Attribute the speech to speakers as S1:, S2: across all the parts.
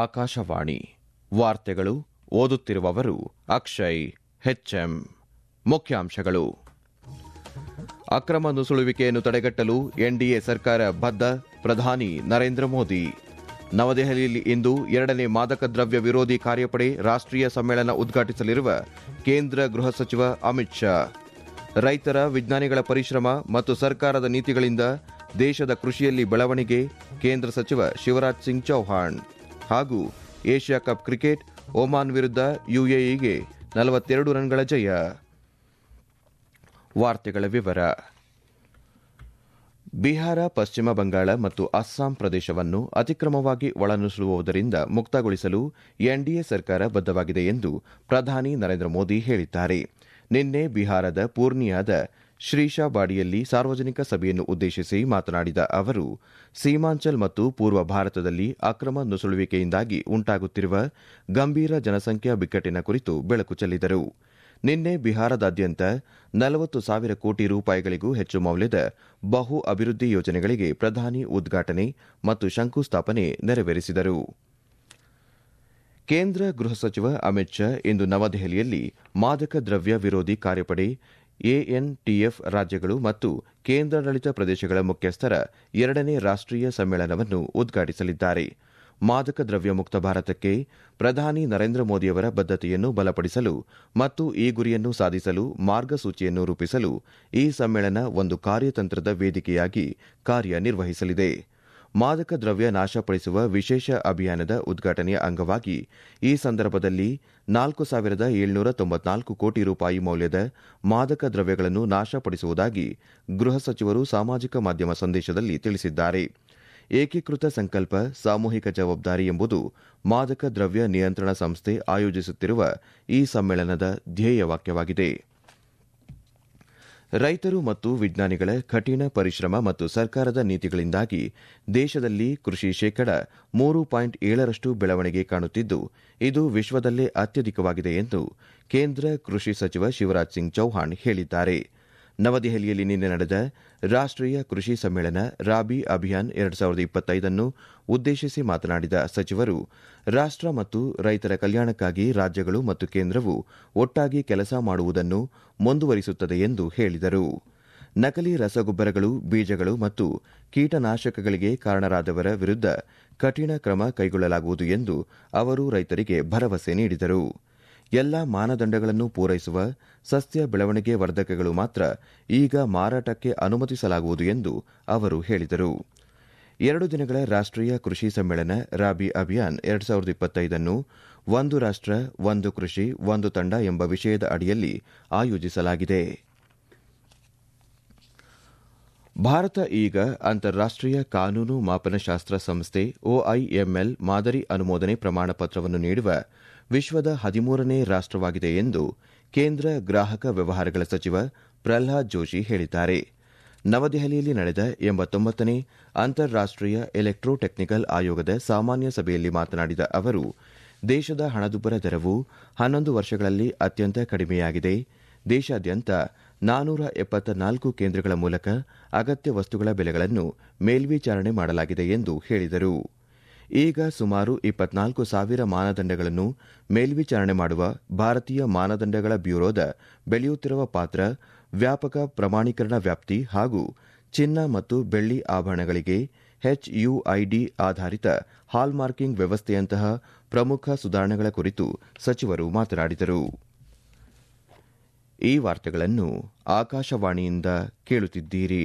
S1: ಆಕಾಶವಾಣಿ. ವಾರ್ತೆಗಳು ಓದುತ್ತಿರುವವರು ಅಕ್ಷಯ್ ಹೆಚ್ಎಂ ಮುಖ್ಯಾಂಶಗಳು. ಅಕ್ರಮ ನುಸುಳುವಿಕೆಯನ್ನು ತಡೆಗಟ್ಟಲು ಎನ್ಡಿಎ ಸರ್ಕಾರ ಬದ್ಧ, ಪ್ರಧಾನಿ ನರೇಂದ್ರ ಮೋದಿ. ನವದೆಹಲಿಯಲ್ಲಿ ಇಂದು ಎರಡನೇ ಮಾದಕ ದ್ರವ್ಯ ವಿರೋಧಿ ಕಾರ್ಯಪಡೆ ರಾಷ್ಟ್ರೀಯ ಸಮ್ಮೇಳನ ಉದ್ಘಾಟಿಸಲಿರುವ ಕೇಂದ್ರ ಗೃಹ ಸಚಿವ ಅಮಿತ್ ಶಾ. ರೈತರ ವಿಜ್ಞಾನಿಗಳ ಪರಿಶ್ರಮ ಮತ್ತು ಸರ್ಕಾರದ ನೀತಿಗಳಿಂದ ದೇಶದ ಕೃಷಿಯಲ್ಲಿ ಬೆಳವಣಿಗೆ, ಕೇಂದ್ರ ಸಚಿವ ಶಿವರಾಜ್ ಸಿಂಗ್ ಚೌಹಾಣ್. ಹಾಗೂ ಏಷ್ಯಾ ಕಪ್ ಕ್ರಿಕೆಟ್ ಒಮಾನ್ ವಿರುದ್ಧ ಯುಎಇಗೆ ನಲವತ್ತೆರಡು ರನ್ಗಳ ಜಯ. ವಾರ್ತೆಗಳ ವಿವರ. ಬಿಹಾರ, ಪಶ್ಚಿಮ ಬಂಗಾಳ ಮತ್ತು ಅಸ್ಸಾಂ ಪ್ರದೇಶವನ್ನು ಅತಿಕ್ರಮವಾಗಿ ಒಳನುಸುಳುವುದರಿಂದ ಮುಕ್ತಗೊಳಿಸಲು ಎನ್ಡಿಎ ಸರ್ಕಾರ ಬದ್ಧವಾಗಿದೆ ಎಂದು ಪ್ರಧಾನಿ ನರೇಂದ್ರ ಮೋದಿ ಹೇಳಿದ್ದಾರೆ. ನಿನ್ನೆ ಬಿಹಾರದ ಪೂರ್ಣಿಯಾದ ಶ್ರೀಶಾಬಾಡಿಯಲ್ಲಿ ಸಾರ್ವಜನಿಕ ಸಭೆಯನ್ನು ಉದ್ದೇಶಿಸಿ ಮಾತನಾಡಿದ ಅವರು, ಸೀಮಾಂಚಲ್ ಮತ್ತು ಪೂರ್ವ ಭಾರತದಲ್ಲಿ ಅಕ್ರಮ ನುಸುಳುವಿಕೆಯಿಂದಾಗಿ ಉಂಟಾಗುತ್ತಿರುವ ಗಂಭೀರ ಜನಸಂಖ್ಯಾ ಬಿಕ್ಕಟ್ಟಿನ ಕುರಿತು ಬೆಳಕು ಚೆಲ್ಲಿದರು. ನಿನ್ನೆ ಬಿಹಾರದಾದ್ಯಂತ ನಲವತ್ತು ಸಾವಿರ ಕೋಟಿ ರೂಪಾಯಿಗಳಿಗೂ ಹೆಚ್ಚು ಮೌಲ್ಯದ ಬಹು ಅಭಿವೃದ್ಧಿ ಯೋಜನೆಗಳಿಗೆ ಪ್ರಧಾನಿ ಉದ್ಘಾಟನೆ ಮತ್ತು ಶಂಕುಸ್ಥಾಪನೆ ನೆರವೇರಿಸಿದರು. ಕೇಂದ್ರ ಗೃಹ ಸಚಿವ ಅಮಿತ್ ಶಾ ಇಂದು ನವದೆಹಲಿಯಲ್ಲಿ ಮಾದಕ ದ್ರವ್ಯ ವಿರೋಧಿ ಕಾರ್ಯಪಡೆ ಎಎನ್ಟಿಎಫ್ ರಾಜ್ಯಗಳು ಮತ್ತು ಕೇಂದ್ರಾಡಳಿತ ಪ್ರದೇಶಗಳ ಮುಖ್ಯಸ್ಥರ ಎರಡನೇ ರಾಷ್ಟ್ರೀಯ ಸಮ್ಮೇಳನವನ್ನು ಉದ್ಘಾಟಿಸಲಿದ್ದಾರೆ. ಮಾದಕ ದ್ರವ್ಯ ಮುಕ್ತ ಭಾರತಕ್ಕೆ ಪ್ರಧಾನಿ ನರೇಂದ್ರ ಮೋದಿಯವರ ಬದ್ಧತೆಯನ್ನು ಬಲಪಡಿಸಲು ಮತ್ತು ಈ ಗುರಿಯನ್ನು ಸಾಧಿಸಲು ಮಾರ್ಗಸೂಚಿಯನ್ನು ರೂಪಿಸಲು ಈ ಸಮ್ಮೇಳನ ಒಂದು ಕಾರ್ಯತಂತ್ರದ ವೇದಿಕೆಯಾಗಿ ಕಾರ್ಯನಿರ್ವಹಿಸಲಿದೆ. ಮಾದಕ ದ್ರವ್ಯ ನಾಶಪಡಿಸುವ ವಿಶೇಷ ಅಭಿಯಾನದ ಉದ್ಘಾಟನೆಯ ಅಂಗವಾಗಿ ಈ ಸಂದರ್ಭದಲ್ಲಿ ನಾಲ್ಕು ಸಾವಿರದ ಏಳ್ನೂರ ತೊಂಬತ್ನಾಲ್ಕು ಕೋಟಿ ರೂಪಾಯಿ ಮೌಲ್ಯದ ಮಾದಕ ದ್ರವ್ಯಗಳನ್ನು ನಾಶಪಡಿಸುವುದಾಗಿ ಗೃಹ ಸಚಿವರು ಸಾಮಾಜಿಕ ಮಾಧ್ಯಮ ಸಂದೇಶದಲ್ಲಿ ತಿಳಿಸಿದ್ದಾರೆ. ಏಕೀಕೃತ ಸಂಕಲ್ಪ, ಸಾಮೂಹಿಕ ಜವಾಬ್ದಾರಿ ಎಂಬುದು ಮಾದಕ ದ್ರವ್ಯ ನಿಯಂತ್ರಣ ಸಂಸ್ಥೆ ಆಯೋಜಿಸುತ್ತಿರುವ ಈ ಸಮ್ಮೇಳನದ ಧ್ಯೇಯವಾಕ್ಯವಾಗಿದೆ ರೈತರು ಮತ್ತು ವಿಜ್ಞಾನಿಗಳ ಕಠಿಣ ಪರಿಶ್ರಮ ಮತ್ತು ಸರ್ಕಾರದ ನೀತಿಗಳಿಂದಾಗಿ ದೇಶದಲ್ಲಿ ಕೃಷಿ ಶೇಕಡ ಮೂರು ಪಾಯಿಂಟ್ ಏಳರಷ್ಟು ಬೆಳವಣಿಗೆ ಕಾಣುತ್ತಿದ್ದು, ಇದು ವಿಶ್ವದಲ್ಲೇ ಅತ್ಯಧಿಕವಾಗಿದೆ ಎಂದು ಕೇಂದ್ರ ಕೃಷಿ ಸಚಿವ ಶಿವರಾಜ್ ಸಿಂಗ್ ಚೌಹಾಣ್ ಹೇಳಿದ್ದಾರೆ. ನವದೆಹಲಿಯಲ್ಲಿ ನಿನ್ನೆ ನಡೆದ ರಾಷ್ಟ್ರೀಯ ಕೃಷಿ ಸಮ್ಮೇಳನ ರಾಬಿ ಅಭಿಯಾನ್ ಎರಡು ಸಾವಿರದ ಇಪ್ಪತ್ತೈದನ್ನು ಉದ್ದೇಶಿಸಿ ಮಾತನಾಡಿದ ಸಚಿವರು ರಾಷ್ಟ ಮತ್ತು ರೈತರ ಕಲ್ಯಾಣಕ್ಕಾಗಿ ರಾಜ್ಯಗಳು ಮತ್ತು ಕೇಂದ್ರವು ಒಟ್ಟಾಗಿ ಕೆಲಸ ಮಾಡುವುದನ್ನು ಮುಂದುವರಿಸುತ್ತದೆ ಎಂದು ಹೇಳಿದರು. ನಕಲಿ ರಸಗೊಬ್ಬರಗಳು, ಬೀಜಗಳು ಮತ್ತು ಕೀಟನಾಶಕಗಳಿಗೆ ಕಾರಣರಾದವರ ವಿರುದ್ಧ ಕಠಿಣ ಕ್ರಮ ಕೈಗೊಳ್ಳಲಾಗುವುದು ಎಂದು ಅವರು ರೈತರಿಗೆ ಭರವಸೆ ನೀಡಿದರು. ಎಲ್ಲ ಮಾನದಂಡಗಳನ್ನು ಪೂರೈಸುವ ಸಸ್ಯ ಬೆಳವಣಿಗೆ ವರ್ಧಕಗಳು ಮಾತ್ರ ಈಗ ಮಾರಾಟಕ್ಕೆ ಅನುಮತಿಸಲಾಗುವುದು ಎಂದು ಅವರು ಹೇಳಿದರು. ಎರಡು ದಿನಗಳ ರಾಷ್ಟ್ರೀಯ ಕೃಷಿ ಸಮ್ಮೇಳನ ರಾಬಿ ಅಭಿಯಾನ್ ಎರಡ್ ಸಾವಿರದ ಇಪ್ಪತ್ತೈದನ್ನು ಒಂದು ರಾಷ್ಟ ಒಂದು ಕೃಷಿ, ಒಂದು ತಂಡ ಎಂಬ ವಿಷಯದ ಅಡಿಯಲ್ಲಿ ಆಯೋಜಿಸಲಾಗಿದೆ. ಭಾರತ ಈಗ ಅಂತಾರಾಷ್ಟೀಯ ಕಾನೂನು ಮಾಪನಶಾಸ್ತ್ರ ಸಂಸ್ಥೆ ಒಐಎಂಎಲ್ ಮಾದರಿ ಅನುಮೋದನೆ ಪ್ರಮಾಣಪತ್ರವನ್ನು ನೀಡುವ ವಿಶ್ವದ ಹದಿಮೂರನೇ ರಾಷ್ಟವಾಗಿದೆ ಎಂದು ಕೇಂದ್ರ ಗ್ರಾಹಕ ವ್ಯವಹಾರಗಳ ಸಚಿವ ಪ್ರಹ್ಲಾದ್ ಜೋಶಿ ಹೇಳಿದ್ದಾರೆ. ನವದೆಹಲಿಯಲ್ಲಿ ನಡೆದ ಎಂಬತ್ತೊಂಬತ್ತನೇ ಅಂತಾರಾಷ್ಟೀಯ ಎಲೆಕ್ಟ್ರೋ ಟೆಕ್ನಿಕಲ್ ಆಯೋಗದ ಸಾಮಾನ್ಯ ಸಭೆಯಲ್ಲಿ ಮಾತನಾಡಿದ ಅವರು, ದೇಶದ ಹಣದುಬ್ಬರ ದರವು ಹನ್ನೊಂದು ವರ್ಷಗಳಲ್ಲಿ ಅತ್ಯಂತ ಕಡಿಮೆಯಾಗಿದೆ. ದೇಶಾದ್ಯಂತ ನಾನೂರ ಎಪ್ಪತ್ತ ನಾಲ್ಕು ಕೇಂದ್ರಗಳ ಮೂಲಕ ಅಗತ್ಯ ವಸ್ತುಗಳ ಬೆಲೆಗಳನ್ನು ಮೇಲ್ವಿಚಾರಣೆ ಮಾಡಲಾಗಿದೆ ಎಂದು ಹೇಳಿದರು. ಈಗ ಸುಮಾರು ಇಪ್ಪತ್ನಾಲ್ಕು ಸಾವಿರ ಮಾನದಂಡಗಳನ್ನು ಮೇಲ್ವಿಚಾರಣೆ ಮಾಡುವ ಭಾರತೀಯ ಮಾನದಂಡಗಳ ಬ್ಯೂರೋದ ಬೆಳೆಯುತ್ತಿರುವ ಪಾತ್ರ ವ್ಯಾಪಕ ಪ್ರಮಾಣೀಕರಣ ವ್ಯಾಪ್ತಿ ಹಾಗೂ ಚಿನ್ನ ಮತ್ತು ಬೆಳ್ಳಿ ಆಭರಣಗಳಿಗೆ ಎಚ್ಯುಐಡಿ ಆಧಾರಿತ ಹಾಲ್ಮಾರ್ಕಿಂಗ್ ವ್ಯವಸ್ಥೆಯಂತಹ ಪ್ರಮುಖ ಸುಧಾರಣೆಗಳ ಕುರಿತು ಸಚಿವರು ಮಾತನಾಡಿದರು. ಈ ವಾರ್ತೆಗಳನ್ನು ಆಕಾಶವಾಣಿಯಿಂದ ಕೇಳುತ್ತಿದ್ದೀರಿ.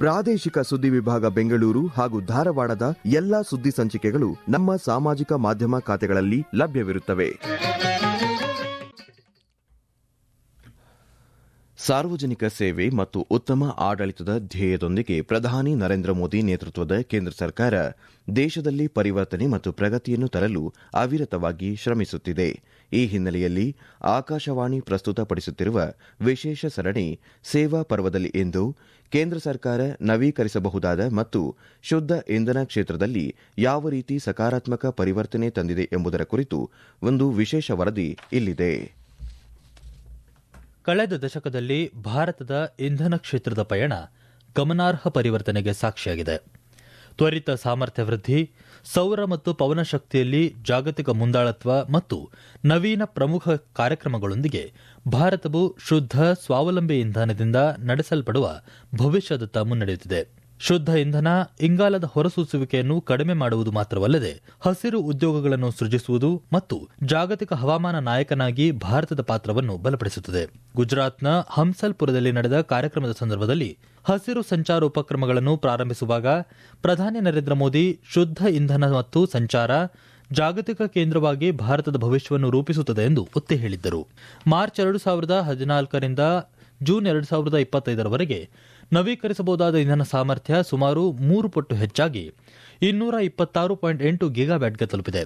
S1: ಪ್ರಾದೇಶಿಕ ಸುದ್ದಿ ವಿಭಾಗ ಬೆಂಗಳೂರು ಹಾಗೂ ಧಾರವಾಡದ ಎಲ್ಲಾ ಸುದ್ದಿ ಸಂಚಿಕೆಗಳು ನಮ್ಮ ಸಾಮಾಜಿಕ ಮಾಧ್ಯಮ ಖಾತೆಗಳಲ್ಲಿ ಲಭ್ಯವಿರುತ್ತವೆ. ಸಾರ್ವಜನಿಕ ಸೇವೆ ಮತ್ತು ಉತ್ತಮ ಆಡಳಿತದ ಧ್ಯೇಯದೊಂದಿಗೆ ಪ್ರಧಾನಿ ನರೇಂದ್ರ ಮೋದಿ ನೇತೃತ್ವದ ಕೇಂದ್ರ ಸರ್ಕಾರ ದೇಶದಲ್ಲಿ ಪರಿವರ್ತನೆ ಮತ್ತು ಪ್ರಗತಿಯನ್ನು ತರಲು ಅವಿರತವಾಗಿ ಶ್ರಮಿಸುತ್ತಿದೆ. ಈ ಹಿನ್ನೆಲೆಯಲ್ಲಿ ಆಕಾಶವಾಣಿ ಪ್ರಸ್ತುತಪಡಿಸುತ್ತಿರುವ ವಿಶೇಷ ಸರಣಿ ಸೇವಾ ಪರ್ವದಲ್ಲಿ ಇಂದು ಕೇಂದ್ರ ಸರ್ಕಾರ ನವೀಕರಿಸಬಹುದಾದ ಮತ್ತು ಶುದ್ದ ಇಂಧನ ಕ್ಷೇತ್ರದಲ್ಲಿ ಯಾವ ರೀತಿ ಸಕಾರಾತ್ಮಕ ಪರಿವರ್ತನೆ ತಂದಿದೆ ಎಂಬುದರ ಕುರಿತು ಒಂದು ವಿಶೇಷ ವರದಿ ಇಲ್ಲಿದೆ.
S2: ಕಳೆದ ದಶಕದಲ್ಲಿ ಭಾರತದ ಇಂಧನ ಕ್ಷೇತ್ರದ ಪಯಣ ಗಮನಾರ್ಹ ಪರಿವರ್ತನೆಗೆ ಸಾಕ್ಷಿಯಾಗಿದೆ. ತ್ವರಿತ ಸಾಮರ್ಥ್ಯ ವೃದ್ಧಿ ಸೌರ ಮತ್ತು ಪವನ ಶಕ್ತಿಯಲ್ಲಿ ಜಾಗತಿಕ ಮುಂದಾಳತ್ವ ಮತ್ತು ನವೀನ ಪ್ರಮುಖ ಕಾರ್ಯಕ್ರಮಗಳೊಂದಿಗೆ ಭಾರತವು ಶುದ್ಧ, ಸ್ವಾವಲಂಬಿ ಇಂಧನದಿಂದ ನಡೆಸಲ್ಪಡುವ ಭವಿಷ್ಯದತ್ತ ಮುನ್ನಡೆಯುತ್ತಿದೆ. ಶುದ್ಧ ಇಂಧನ, ಇಂಗಾಲದ ಹೊರಸೂಸುವಿಕೆಯನ್ನು ಕಡಿಮೆ ಮಾಡುವುದು ಮಾತ್ರವಲ್ಲದೆ ಹಸಿರು ಉದ್ಯೋಗಗಳನ್ನು ಸೃಜಿಸುವುದು ಮತ್ತು ಜಾಗತಿಕ ಹವಾಮಾನ ನಾಯಕನಾಗಿ ಭಾರತದ ಪಾತ್ರವನ್ನು ಬಲಪಡಿಸುತ್ತದೆ. ಗುಜರಾತ್ನ ಹಂಸಲ್ಪುರದಲ್ಲಿ ನಡೆದ ಕಾರ್ಯಕ್ರಮದ ಸಂದರ್ಭದಲ್ಲಿ ಹಸಿರು ಸಂಚಾರ ಉಪಕ್ರಮಗಳನ್ನು ಪ್ರಾರಂಭಿಸುವಾಗ ಪ್ರಧಾನಿ ನರೇಂದ್ರ ಮೋದಿ ಶುದ್ಧ ಇಂಧನ ಮತ್ತು ಸಂಚಾರ ಜಾಗತಿಕ ಕೇಂದ್ರವಾಗಿ ಭಾರತದ ಭವಿಷ್ಯವನ್ನು ರೂಪಿಸುತ್ತದೆ ಎಂದು ಒತ್ತಿ ಹೇಳಿದ್ದರು. ಮಾರ್ಚ್ ಎರಡು ಸಾವಿರದ ಹದಿನಾಲ್ಕರಿಂದ ಜೂನ್ ಎರಡು ಸಾವಿರದ ಇಪ್ಪತ್ತೈದರವರೆಗೆ ನವೀಕರಿಸಬಹುದಾದ ಇಂಧನ ಸಾಮರ್ಥ್ಯ ಸುಮಾರು ಮೂರು ಪಟ್ಟು ಹೆಚ್ಚಾಗಿ ಇನ್ನೂರ ಇಪ್ಪತ್ತಾರು ಪಾಯಿಂಟ್ ಎಂಟು ಗಿಗಾವ್ಯಾಟ್ಗೆ ತಲುಪಿದೆ.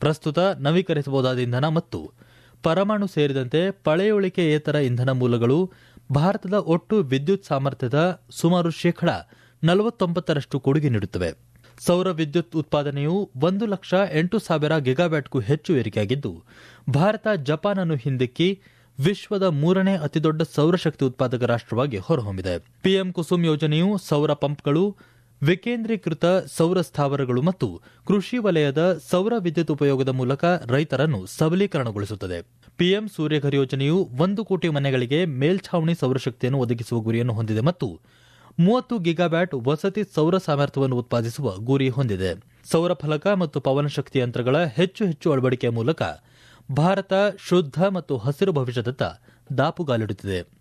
S2: ಪ್ರಸ್ತುತ ನವೀಕರಿಸಬಹುದಾದ ಇಂಧನ ಮತ್ತು ಪರಮಾಣು ಸೇರಿದಂತೆ ಪಳೆಯುಳಿಕೆಯೇತರ ಇಂಧನ ಮೂಲಗಳು ಭಾರತದ ಒಟ್ಟು ವಿದ್ಯುತ್ ಸಾಮರ್ಥ್ಯದ ಸುಮಾರು ಶೇಕಡ ನಲವತ್ತೊಂಬತ್ತರಷ್ಟು ಕೊಡುಗೆ ನೀಡುತ್ತವೆ. ಸೌರ ವಿದ್ಯುತ್ ಉತ್ಪಾದನೆಯು ಒಂದು ಲಕ್ಷ ಎಂಟು ಸಾವಿರ ಗಿಗಾವ್ಯಾಟ್ಗೂ ಹೆಚ್ಚು ಏರಿಕೆಯಾಗಿದ್ದು, ಭಾರತ ಜಪಾನ್ ಅನ್ನು ಹಿಂದಿಕ್ಕಿ ವಿಶ್ವದ ಮೂರನೇ ಅತಿದೊಡ್ಡ ಸೌರಶಕ್ತಿ ಉತ್ಪಾದಕ ರಾಷ್ಟ್ರವಾಗಿ ಹೊರಹೊಮ್ಮಿದೆ. ಪಿಎಂ ಕುಸುಮ್ ಯೋಜನೆಯು ಸೌರ ಪಂಪ್ಗಳು, ವಿಕೇಂದ್ರೀಕೃತ ಸೌರ ಸ್ಥಾವರಗಳು ಮತ್ತು ಕೃಷಿ ವಲಯದ ಸೌರ ವಿದ್ಯುತ್ ಉಪಯೋಗದ ಮೂಲಕ ರೈತರನ್ನು ಸಬಲೀಕರಣಗೊಳಿಸುತ್ತದೆ. ಪಿಎಂ ಸೂರ್ಯಘರ್ ಯೋಜನೆಯು ಒಂದು ಕೋಟಿ ಮನೆಗಳಿಗೆ ಮೇಲ್ಛಾವಣಿ ಸೌರಶಕ್ತಿಯನ್ನು ಒದಗಿಸುವ ಗುರಿಯನ್ನು ಹೊಂದಿದೆ ಮತ್ತು ಮೂವತ್ತು ಗಿಗಾಬ್ಯಾಟ್ ವಸತಿ ಸೌರ ಸಾಮರ್ಥ್ಯವನ್ನು ಉತ್ಪಾದಿಸುವ ಗುರಿ ಹೊಂದಿದೆ. ಸೌರ ಫಲಕ ಮತ್ತು ಪವನ ಶಕ್ತಿ ಯಂತ್ರಗಳ ಹೆಚ್ಚು ಹೆಚ್ಚು ಅಳವಡಿಕೆಯ ಮೂಲಕ ಭಾರತ ಶುದ್ಧ ಮತ್ತು ಹಸಿರು ಭವಿಷ್ಯದತ್ತ ದಾಪುಗಾಲಿಡುತ್ತಿದೆ.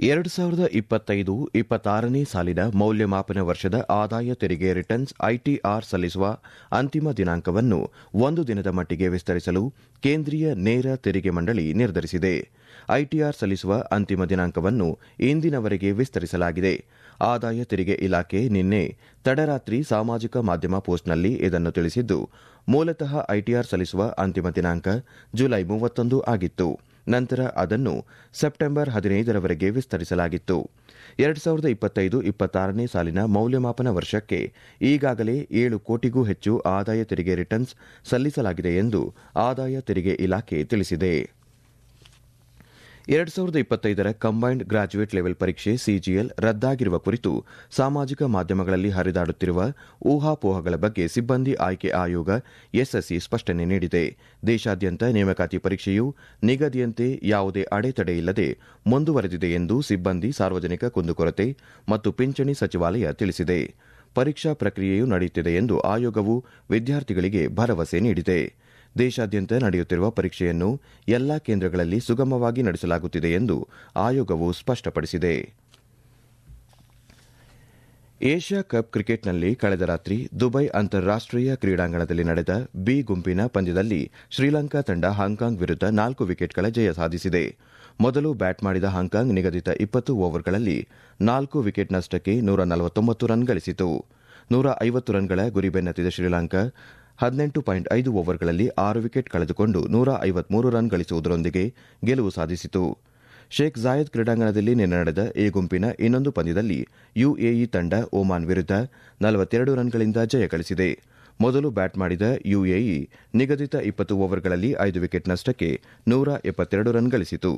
S1: ಎರಡು ಸಾವಿರದ ಇಪ್ಪತ್ತೈದು ಇಪ್ಪತ್ತಾರನೇ ಸಾಲಿನ ಮೌಲ್ಯಮಾಪನ ವರ್ಷದ ಆದಾಯ ತೆರಿಗೆ ರಿಟರ್ನ್ಸ್ ಐಟಿಆರ್ ಸಲ್ಲಿಸುವ ಅಂತಿಮ ದಿನಾಂಕವನ್ನು ಒಂದು ದಿನದ ಮಟ್ಟಿಗೆ ವಿಸ್ತರಿಸಲು ಕೇಂದ್ರೀಯ ನೇರ ತೆರಿಗೆ ಮಂಡಳಿ ನಿರ್ಧರಿಸಿದೆ. ಐಟಿಆರ್ ಸಲ್ಲಿಸುವ ಅಂತಿಮ ದಿನಾಂಕವನ್ನು ಇಂದಿನವರೆಗೆ ವಿಸ್ತರಿಸಲಾಗಿದೆ. ಆದಾಯ ತೆರಿಗೆ ಇಲಾಖೆ ನಿನ್ನೆ ತಡರಾತ್ರಿ ಸಾಮಾಜಿಕ ಮಾಧ್ಯಮ ಪೋಸ್ಟ್ನಲ್ಲಿ ಇದನ್ನು ತಿಳಿಸಿದ್ದು, ಮೂಲತಃ ಐಟಿಆರ್ ಸಲ್ಲಿಸುವ ಅಂತಿಮ ದಿನಾಂಕ ಜುಲೈ ಮೂವತ್ತೊಂದು ಆಗಿತ್ತು. ನಂತರ ಅದನ್ನು ಸೆಪ್ಟೆಂಬರ್ ಹದಿನೈದರವರೆಗೆ ವಿಸ್ತರಿಸಲಾಗಿತ್ತು. ಎರಡು ಸಾವಿರದ ಇಪ್ಪತ್ತೈದು ಇಪ್ಪತ್ತಾರನೇ ಸಾಲಿನ ಮೌಲ್ಯಮಾಪನ ವರ್ಷಕ್ಕೆ ಈಗಾಗಲೇ ಏಳು ಕೋಟಿಗೂ ಹೆಚ್ಚು ಆದಾಯ ತೆರಿಗೆ ರಿಟರ್ನ್ಸ್ ಸಲ್ಲಿಸಲಾಗಿದೆ ಎಂದು ಆದಾಯ ತೆರಿಗೆ ಇಲಾಖೆ ತಿಳಿಸಿದೆ. ಎರಡು ಸಾವಿರದ ಇಪ್ಪತ್ತೈದರ ಕಂಬೈನ್ಡ್ ಗ್ರಾಜ್ಯುಯೇಟ್ ಲೆವೆಲ್ ಪರೀಕ್ಷೆ ಸಿಜಿಎಲ್ ರದ್ದಾಗಿರುವ ಕುರಿತು ಸಾಮಾಜಿಕ ಮಾಧ್ಯಮಗಳಲ್ಲಿ ಹರಿದಾಡುತ್ತಿರುವ ಊಹಾಪೋಹಗಳ ಬಗ್ಗೆ ಸಿಬ್ಬಂದಿ ಆಯ್ಕೆ ಆಯೋಗ ಎಸ್ಎಸ್ಸಿ ಸ್ಪಷ್ಟನೆ ನೀಡಿದೆ. ದೇಶಾದ್ಯಂತ ನೇಮಕಾತಿ ಪರೀಕ್ಷೆಯು ನಿಗದಿಯಂತೆ ಯಾವುದೇ ಅಡೆತಡೆ ಇಲ್ಲದೆ ಮುಂದುವರೆದಿದೆ ಎಂದು ಸಿಬ್ಬಂದಿ ಸಾರ್ವಜನಿಕ ಕುಂದುಕೊರತೆ ಮತ್ತು ಪಿಂಚಣಿ ಸಚಿವಾಲಯ ತಿಳಿಸಿದೆ. ಪರೀಕ್ಷಾ ಪ್ರಕ್ರಿಯೆಯು ನಡೆಯುತ್ತಿದೆ ಎಂದು ಆಯೋಗವು ವಿದ್ಯಾರ್ಥಿಗಳಿಗೆ ಭರವಸೆ ನೀಡಿದೆ. ದೇಶಾದ್ಯಂತ ನಡೆಯುತ್ತಿರುವ ಪರೀಕ್ಷೆಯನ್ನು ಎಲ್ಲಾ ಕೇಂದ್ರಗಳಲ್ಲಿ ಸುಗಮವಾಗಿ ನಡೆಸಲಾಗುತ್ತಿದೆ ಎಂದು ಆಯೋಗವು ಸ್ಪಷ್ಟಪಡಿಸಿದೆ. ಏಷ್ಯಾ ಕಪ್ ಕ್ರಿಕೆಟ್ನಲ್ಲಿ ಕಳೆದ ರಾತ್ರಿ ದುಬೈ ಅಂತಾರಾಷ್ಟೀಯ ಕ್ರೀಡಾಂಗಣದಲ್ಲಿ ನಡೆದ ಬಿ ಗುಂಪಿನ ಪಂದ್ಯದಲ್ಲಿ ಶ್ರೀಲಂಕಾ ತಂಡ ಹಾಂಕಾಂಗ್ ವಿರುದ್ಧ ನಾಲ್ಕು ವಿಕೆಟ್ಗಳ ಜಯ ಸಾಧಿಸಿದೆ. ಮೊದಲು ಬ್ಯಾಟ್ ಮಾಡಿದ ಹಾಂಕಾಂಗ್ ನಿಗದಿತ ಇಪ್ಪತ್ತು ಓವರ್ಗಳಲ್ಲಿ ನಾಲ್ಕು ವಿಕೆಟ್ ನಷ್ಟಕ್ಕೆ ನೂರ ನಲವತ್ತೊಂಬತ್ತು ರನ್ ಗಳಿಸಿತು. ನೂರ ಐವತ್ತು ರನ್ಗಳ ಗುರಿ ಬೆನ್ನತ್ತಿದ ಶ್ರೀಲಂಕಾ ಹದಿನೆಂಟು ಪಾಯಿಂಟ್ ಐದು ಓವರ್ಗಳಲ್ಲಿ ಆರು ವಿಕೆಟ್ ಕಳೆದುಕೊಂಡು ನೂರ ಐವತ್ಮೂರು ರನ್ ಗಳಿಸುವುದರೊಂದಿಗೆ ಗೆಲುವು ಸಾಧಿಸಿತು. ಶೇಖ್ ಜಾಯದ್ ಕ್ರೀಡಾಂಗಣದಲ್ಲಿ ನಿನ್ನೆ ನಡೆದ ಎ ಗುಂಪಿನ ಇನ್ನೊಂದು ಪಂದ್ಯದಲ್ಲಿ ಯುಎಇ ತಂಡ ಒಮಾನ್ ವಿರುದ್ಧ ನಲವತ್ತೆರಡು ರನ್ಗಳಿಂದ ಜಯ ಗಳಿಸಿದೆ. ಮೊದಲು ಬ್ಯಾಟ್ ಮಾಡಿದ ಯುಎಇ ನಿಗದಿತ ಇಪ್ಪತ್ತು ಓವರ್ಗಳಲ್ಲಿ ಐದು ವಿಕೆಟ್ ನಷ್ಟಕ್ಕೆ ನೂರ ಎಪ್ಪತ್ತೆರಡು ರನ್ ಗಳಿಸಿತು.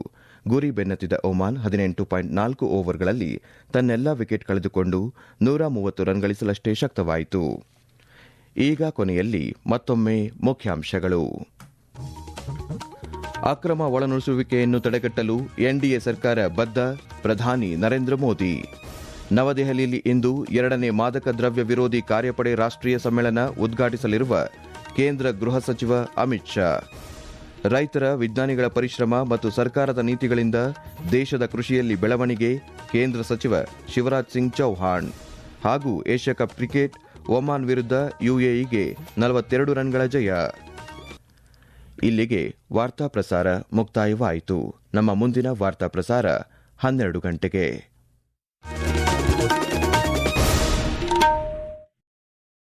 S1: ಗುರಿ ಬೆನ್ನತ್ತಿದ ಒಮಾನ್ ಹದಿನೆಂಟು ಪಾಯಿಂಟ್ ನಾಲ್ಕು ಓವರ್ಗಳಲ್ಲಿ ತನ್ನೆಲ್ಲಾ ವಿಕೆಟ್ ಕಳೆದುಕೊಂಡು ನೂರ ಮೂವತ್ತು ರನ್ ಗಳಿಸಲಷ್ಟೇ ಶಕ್ತವಾಯಿತು. ಈಗ ಕೊನೆಯಲ್ಲಿ ಮತ್ತೊಮ್ಮೆ ಮುಖ್ಯಾಂಶಗಳು. ಅಕ್ರಮ ಒಳನುಸುವಿಕೆಯನ್ನು ತಡೆಗಟ್ಟಲು ಎನ್ಡಿಎ ಸರ್ಕಾರ ಬದ್ಧ, ಪ್ರಧಾನಿ ನರೇಂದ್ರ ಮೋದಿ. ನವದೆಹಲಿಯಲ್ಲಿ ಇಂದು ಎರಡನೇ ಮಾದಕ ದ್ರವ್ಯ ವಿರೋಧಿ ಕಾರ್ಯಪಡೆ ರಾಷ್ಟ್ರೀಯ ಸಮ್ಮೇಳನ ಉದ್ಘಾಟಿಸಲಿರುವ ಕೇಂದ್ರ ಗೃಹ ಸಚಿವ ಅಮಿತ್ ಶಾ. ರೈತರ ವಿಜ್ಞಾನಿಗಳ ಪರಿಶ್ರಮ ಮತ್ತು ಸರ್ಕಾರದ ನೀತಿಗಳಿಂದ ದೇಶದ ಕೃಷಿಯಲ್ಲಿ ಬೆಳವಣಿಗೆ, ಕೇಂದ್ರ ಸಚಿವ ಶಿವರಾಜ್ ಸಿಂಗ್ ಚೌಹಾಣ್ ಹಾಗೂ ಏಷ್ಯಾ ಕಪ್ ಕ್ರಿಕೆಟ್ ಒಮಾನ್ ವಿರುದ್ಧ ಯುಎಇಗೆ ನಲವತ್ತೆರಡು ರನ್ಗಳ ಜಯ. ಇಲ್ಲಿಗೆ ವಾರ್ತಾ ಪ್ರಸಾರ ಮುಕ್ತಾಯವಾಯಿತು. ನಮ್ಮ ಮುಂದಿನ ವಾರ್ತಾ ಪ್ರಸಾರ ಹನ್ನೆರಡು ಗಂಟೆಗೆ.